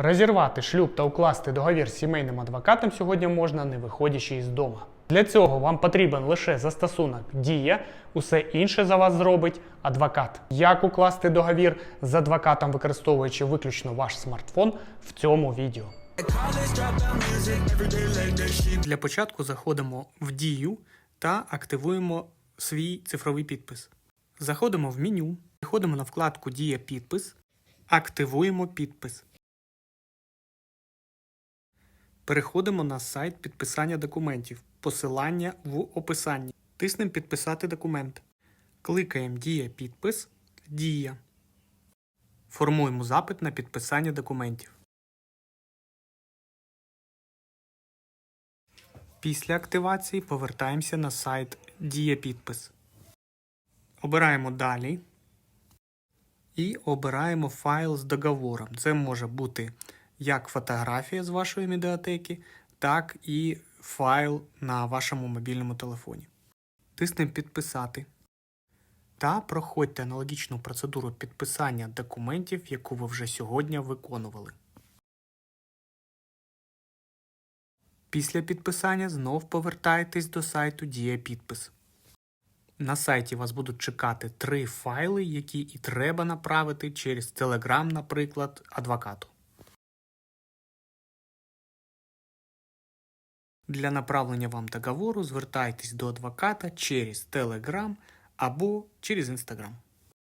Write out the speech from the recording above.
Розірвати шлюб та укласти договір з сімейним адвокатом сьогодні можна, не виходячи із дому. Для цього вам потрібен лише застосунок Дія, усе інше за вас зробить адвокат. Як укласти договір з адвокатом, використовуючи виключно ваш смартфон, в цьому відео. Для початку заходимо в Дію та активуємо свій цифровий підпис. Заходимо в меню, переходимо на вкладку Дія підпис, активуємо підпис. Переходимо на сайт підписання документів. Посилання в описанні. Тиснемо Підписати документ. Кликаємо Дія підпис. Дія. Формуємо запит на підписання документів. Після активації повертаємося на сайт Дія підпис. Обираємо Далі і обираємо файл з договором. Це може бути як фотографія з вашої медіатеки, так і файл на вашому мобільному телефоні. Тиснемо Підписати та проходьте аналогічну процедуру підписання документів, яку ви вже сьогодні виконували. Після підписання знов повертаєтесь до сайту Дія підпис. На сайті вас будуть чекати три файли, які і треба направити через Telegram, наприклад, адвокату. Для направлення вам договору звертайтесь до адвоката через Telegram або через Instagram.